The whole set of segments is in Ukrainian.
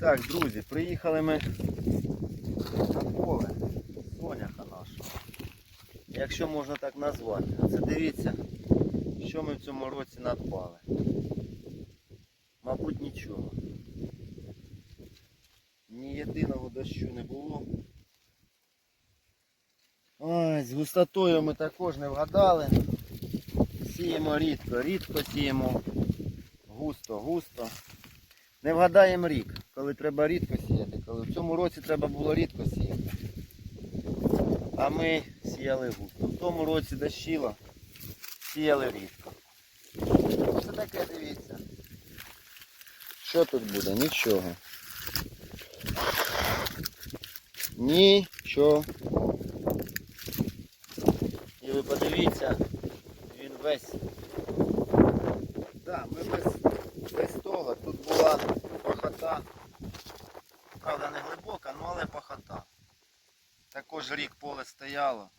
Так, друзі, приїхали ми на поле соняха нашого. Якщо можна так назвати. Це дивіться, що ми в цьому році надбали. Мабуть, нічого. Ні єдиного дощу не було. Ой, з густотою ми також не вгадали. Сіємо рідко, рідко сіємо густо, густо. Не вгадаємо рік, коли треба рідко сіяти, коли в цьому році треба було рідко сіяти. А ми сіяли густо. В тому році дощило, сіяли рідко. Це таке дивіться. Що тут буде? Нічого. Нічого. І ви подивіться, він весь. Да, ми без, без того. Тут була пахота. Правда не глибока, ну але пахота. Також рік поле стояло.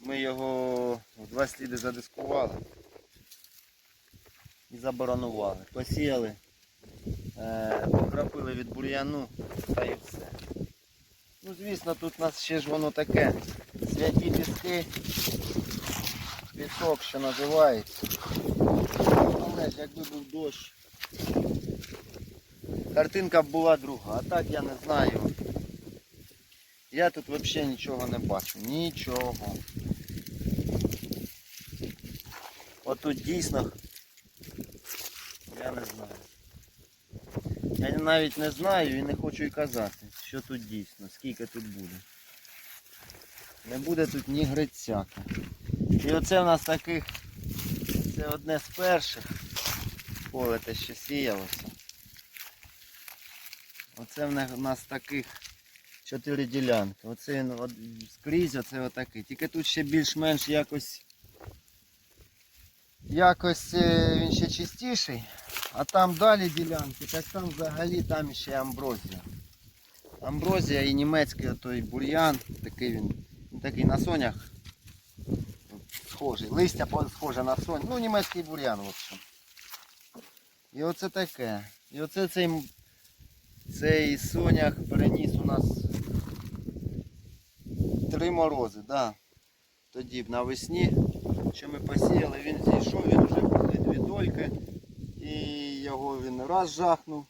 Ми його в два сліди задискували і заборонували. Посіяли, е, покропили від бур'яну та і все. Ну звісно, тут у нас ще ж воно таке. Святі піски. Пісок, що називається. Але ж якби був дощ. Картинка б була друга, а так я не знаю. Я тут взагалі нічого не бачу. Нічого. Отут дійсно я не знаю. Я навіть не знаю і не хочу і казати, що тут дійсно, скільки тут буде. Не буде тут ні грицяка. І оце в нас таких, це одне з перших поле те, що сіялося. Оце в нас таких чотири ділянки. Оце от, скрізь оце отакий. Тільки тут ще більш-менш якось якось е, він ще чистіший. А там далі ділянки, так там взагалі там ще амброзія. Амброзія і німецький той бур'ян, такий він, він такий на сонях схожий. Листя схоже на сонь. Ну, німецький бур'ян, в общем. І оце таке. І оце цей, цей сонях переніс у нас три морози, да. Тоді навесні, що ми посіяли, він зійшов, він вже були дві дольки. І його він раз жахнув,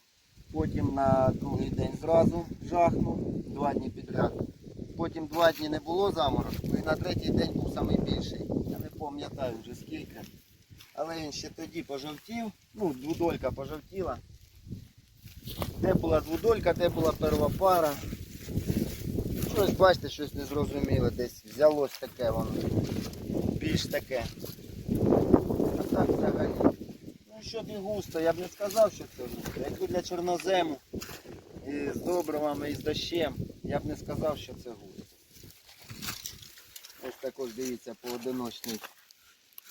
потім на другий день зразу жахнув, два дні підряд. Потім два дні не було заморозку і на третій день був найбільший. Я не пам'ятаю вже скільки. Але він ще тоді пожовтів, ну, двудолька пожовтіла. Де була двудолька, де була перша пара. Щось, бачите, щось незрозуміле, десь взялось таке воно. Більш таке. А так взагалі. Ну щоб і густо, я б не сказав, що це густо. Якби для чорнозему і з добривами, і з дощем, я б не сказав, що це густо. Ось також дивіться поодиночний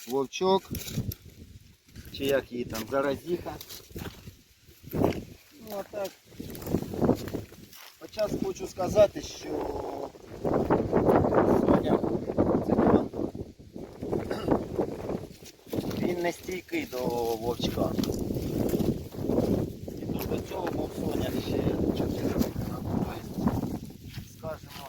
вовчок. Чи як її там, заразіха. Ну а так. Хоча хочу сказати, що Соня це командор. Він не стійкий до вовчка. І тут до цього був Соня ще 4 роки назад. Скажемо,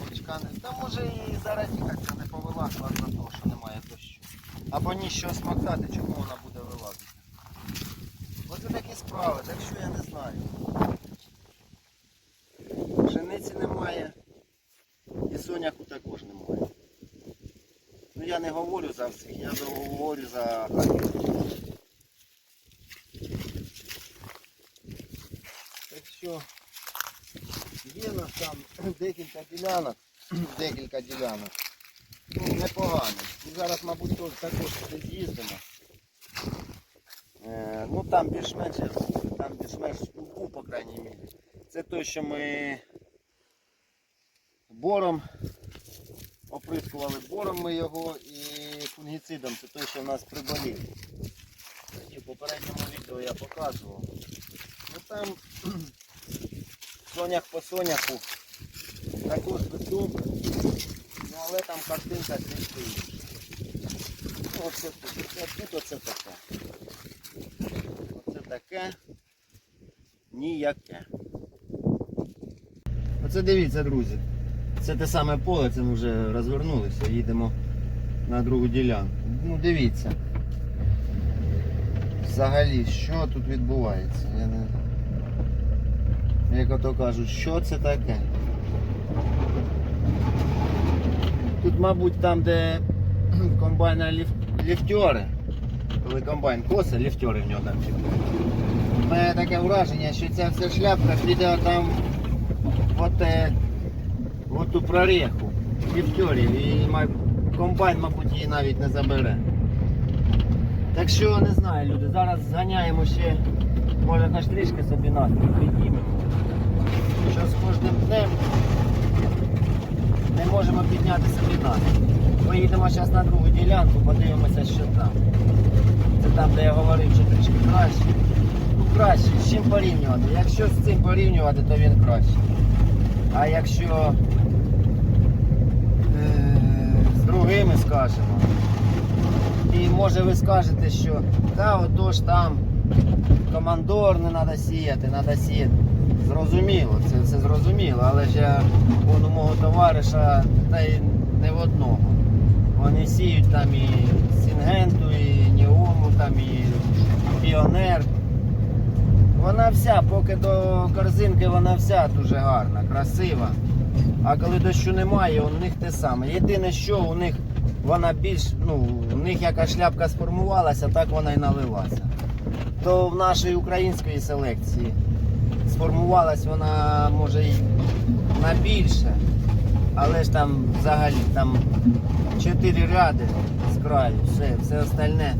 вовчка не. Та може і зараз ця не повела за того, що немає дощу. Або ні що смоктати, чому вона буде вилазити. Оце такі справи, так що я не знаю. Пшениці немає. І також немає. Ну я не говорю за всіх, я говорю за. Так що є нас там декілька ділянок, декілька ділянок. Ну, непогано. І зараз, мабуть, теж також з'їздимо. Е, ну там більш-менш, там більш-менш по крайній мірі. Це той, що ми бором оприскували бором ми його і фунгіцидом, це той, що в нас приболів. І в попередньому відео я показував. Ну там сонях по соняху також добре. Ну але там картинка трішки інша. Ну, оце тут оце таке. Оце таке. ніяке. Оце дивіться, друзі. Це те саме поле, це ми вже розвернулися, їдемо на другу ділянку. Ну дивіться. Взагалі, що тут відбувається? Я не... Як ото кажуть, що це таке? Тут, мабуть, там, де комбайна ліф... ліфтьори, коли комбайн коса, ліфтьори в нього там. У мене таке враження, що ця вся шляпка піде там от, от ту прореху ліфтьорів і комбайн, мабуть, її навіть не забере. Так що не знаю, люди, зараз зганяємо ще, може хоч трішки собі настрій піднімемо. Що з кожним днем не можемо підняти собі настрій. Поїдемо зараз на другу ділянку, подивимося, що там. Це там, де я говорив, що трішки краще. Ну краще, з чим порівнювати. Якщо з цим порівнювати, то він краще. А якщо другими скажемо, і може ви скажете, що та отож там командор не треба сіяти, треба сіяти. Зрозуміло, це все зрозуміло, але ж я вон у мого товариша та й не в одного. Вони сіють там і Сінгенту, і Ніому, там і Піонер. Вона вся, поки до корзинки вона вся дуже гарна, красива. А коли дощу немає, у них те саме. Єдине, що у них вона більш, ну, у них яка шляпка сформувалася, так вона і налилася. То в нашій української селекції сформувалась вона може і на більше, але ж там взагалі там чотири ряди з краю, все, все остальне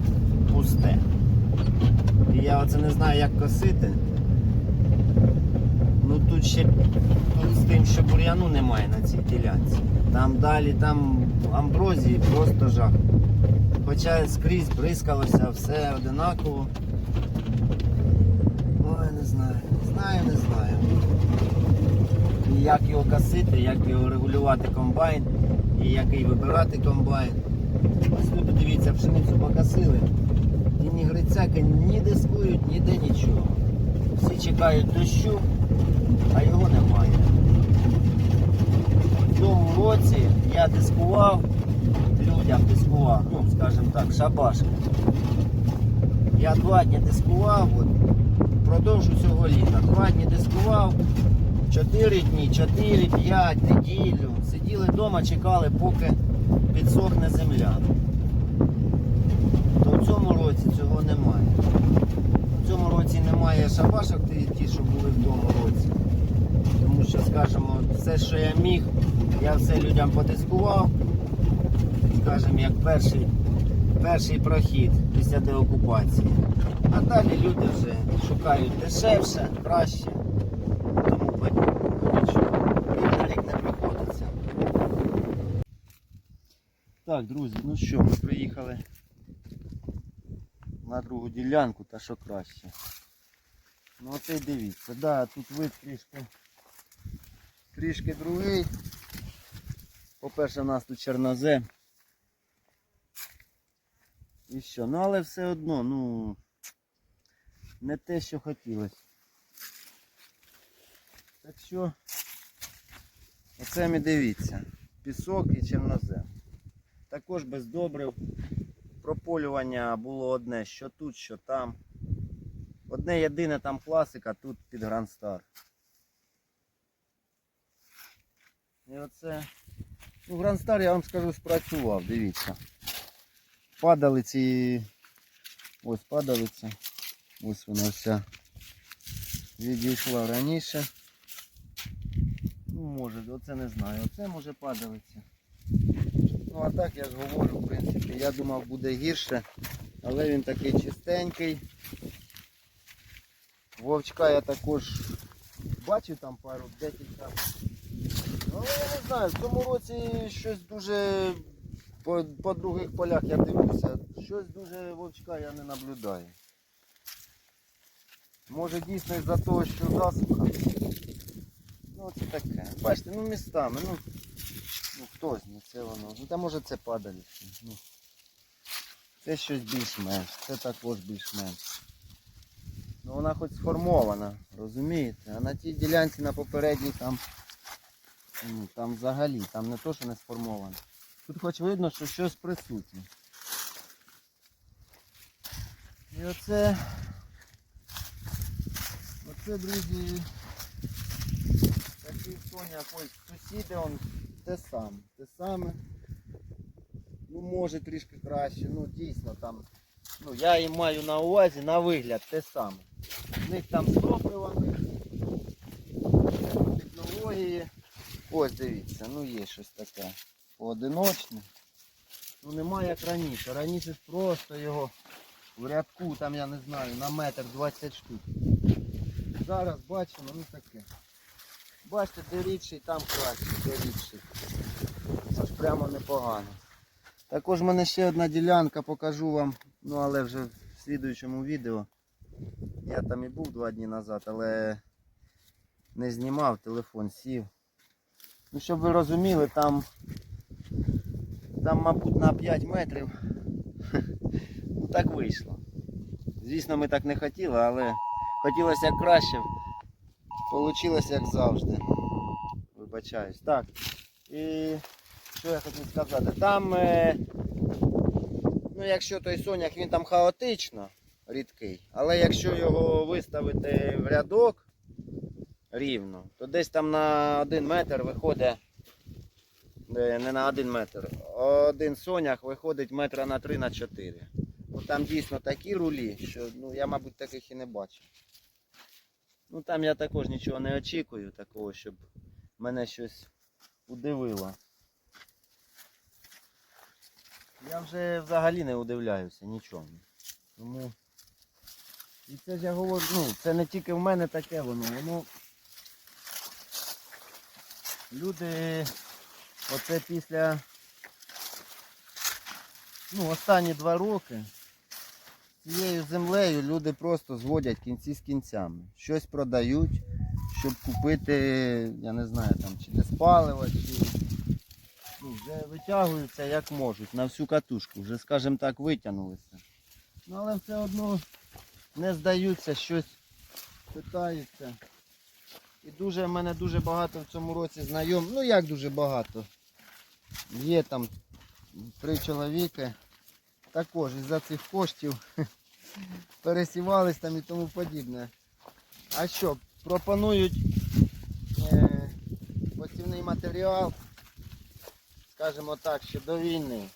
пусте. І я оце не знаю, як косити. Тут ще з тим, що бур'яну немає на цій ділянці. Там далі, там амброзії просто жах. Хоча скрізь бризкалося, все одинаково. Ой, не знаю. Знаю, не знаю. Як його косити, як його регулювати комбайн, і який вибирати комбайн. Ось тут дивіться, пшеницю покосили. І ні грицяки ні дискують, ніде нічого. Всі чекають дощу, а його немає. В цьому році я дискував, людям дискував, ну скажімо так, шабашки. Я два дні дискував, впродовж цього літа. Два дні дискував, чотири дні, чотири, п'ять, неділю. Сиділи вдома, чекали, поки підсохне земля. То в цьому році цього немає. Немає шабашок, ті, що були в тому році. Тому що, скажімо, все, що я міг, я все людям потискував. Скажімо, як перший, перший прохід після деокупації. А далі люди вже шукають дешевше, краще. Тому рік не приходиться. Так, друзі, ну що, ми приїхали на другу ділянку, та що краще. Ну оце й дивіться, да, тут вид трішки, трішки другий. По-перше, у нас тут чорнозем. І що? Ну але все одно, ну не те, що хотілося. Так що, оце ми дивіться. Пісок і чорнозем. Також без добрив. Прополювання було одне, що тут, що там. Одне єдине там класика, тут під Грандстар. І оце. Ну, Грандстар, я вам скажу, спрацював, дивіться. Падалиці. Ось падалиця. Ось вона вся відійшла раніше. Ну, може, оце не знаю. Оце може падалиця. Ну а так я ж говорю, в принципі, я думав буде гірше, але він такий чистенький. Вовчка я також бачив там пару, декілька. Ну, але я не знаю, в цьому році щось дуже по, по других полях я дивлюся, щось дуже вовчка я не наблюдаю. Може дійсно із-за того, що засуха. Ну це таке. Бачите, ну містами, ну, ну хто знає, це воно. Ну та може це падалище. Ну, це щось більш-менш, це також більш-менш. Ну, вона хоч сформована, розумієте? А на тій ділянці на попередній там, ну, там взагалі, там не то, що не сформовано. Тут хоч видно, що щось присутнє. І оце, оце, друзі, такий Соня, ось сусіди, он те саме, те саме. Ну, може трішки краще, ну дійсно там. Ну, я і маю на увазі на вигляд те саме. В них там з топливами, технології. Ось дивіться, ну є щось таке. Поодиночне. Ну немає як раніше. Раніше ж просто його в рядку, там я не знаю, на метр 20 штук. Зараз бачимо, ну таке. Бачите, де рідший, там краще, де рідший. Це ж прямо непогано. Також в мене ще одна ділянка, покажу вам, ну але вже в слідуючому відео. Я там і був два дні назад, але не знімав, телефон сів. Ну, щоб ви розуміли, там, там мабуть, на 5 метрів. Ну так вийшло. Звісно, ми так не хотіли, але хотілося краще. Получилось як завжди. Вибачаюсь. Так. І що я хотів сказати? Там, е, ну якщо той сонях він там хаотично рідкий, але якщо його виставити в рядок рівно, то десь там на один метр виходить, е, не на один метр, один сонях виходить метра на 3 на 4. Ну там дійсно такі рулі, що ну, я, мабуть, таких і не бачив. Ну там я також нічого не очікую, такого, щоб мене щось удивило. Я вже взагалі не удивляюся нічому. Тому. І це ж я говорю, ну, це не тільки в мене таке воно, воно. Люди оце після ну, останні два роки цією землею люди просто зводять кінці з кінцями. Щось продають, щоб купити, я не знаю, там, чи десь паливо, чи вже витягуються як можуть на всю катушку, вже, скажімо так, витягнулися. Ну, але все одно не здаються, щось питаються. І дуже в мене дуже багато в цьому році знайом. Ну як дуже багато. Є там три чоловіки. Також із-за цих коштів пересівались там і тому подібне. А що, пропонують е, посівний матеріал, скажімо так, ще до війни.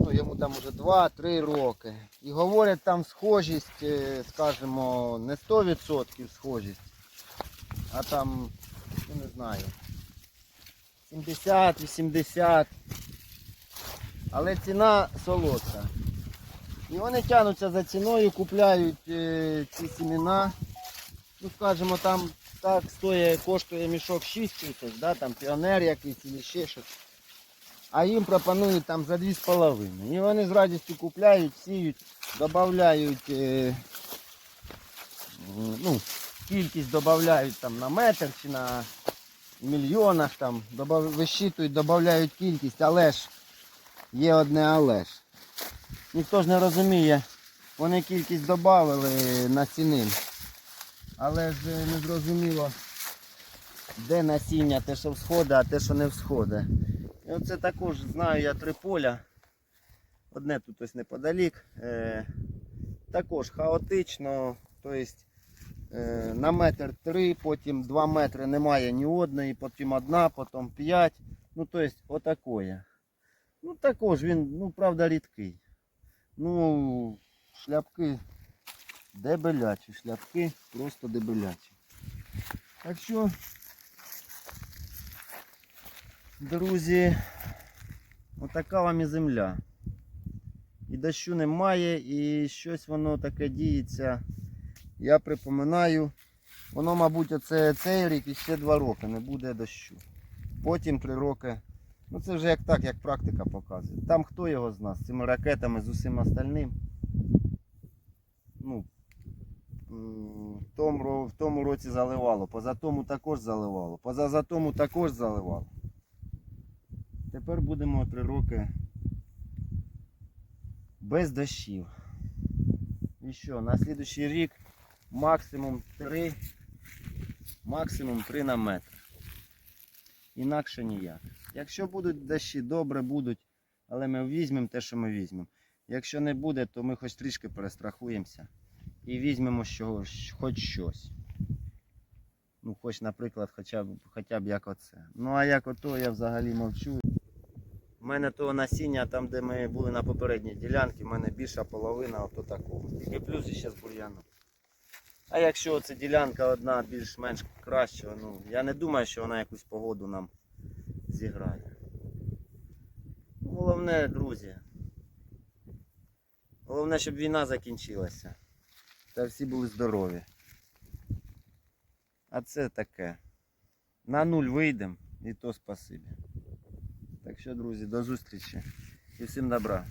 Ну, йому там уже 2-3 роки. І говорять там схожість, е, скажімо, не 100% схожість, а там, ну не знаю, 70-80. Але ціна солодка. І вони тягнуться за ціною, купляють е, ці семена. Ну, скажімо, там так стоїть, коштує мішок 6 тисяч, да, там піонер якийсь і ще щось. А їм пропонують там за 2,5. І вони з радістю купляють, сіють, додають, е, ну, кількість додають там на метр чи на мільйонах, там, добав- висчитують, додають кількість, але ж є одне але ж. Ніхто ж не розуміє, вони кількість додали на ціни. Але ж е, не зрозуміло, де насіння, те, що всходить, а те, що не всходить. І оце також знаю я три поля. Одне тут ось неподалік. Е, також хаотично. Тобто е, на метр три, потім два метри немає ні одної, потім одна, потім п'ять. Ну, тобто отакоє. Ну також він, ну правда, рідкий. Ну, шляпки дебелячі, шляпки просто дебелячі. Так що, друзі, отака вам і земля. І дощу немає, і щось воно таке діється. Я припоминаю, воно, мабуть, оце цей рік і ще два роки не буде дощу. Потім три роки. Ну це вже як так, як практика показує. Там хто його з нас, з цими ракетами, з усім остальним. Ну, тому, в тому році заливало, поза тому також заливало, поза за тому також заливало. Тепер будемо три роки без дощів. І що, на слідуючий рік максимум 3, максимум 3 на метр. Інакше ніяк. Якщо будуть дощі, добре будуть, але ми візьмемо те, що ми візьмемо. Якщо не буде, то ми хоч трішки перестрахуємося і візьмемо чогось, хоч щось. Ну, хоч, наприклад, хоча б, хоча б як оце. Ну а як ото, я взагалі мовчу. У мене того насіння, там, де ми були на попередній ділянці, в мене більша половина ото такого. Тільки плюс ще з бур'яном. А якщо це ділянка одна більш-менш краща, ну я не думаю, що вона якусь погоду нам зіграє. Головне, друзі. Головне, щоб війна закінчилася. Та всі були здорові. А це таке. На нуль вийдемо і то спасибі. Так що, друзі, до зустрічі і всім добра.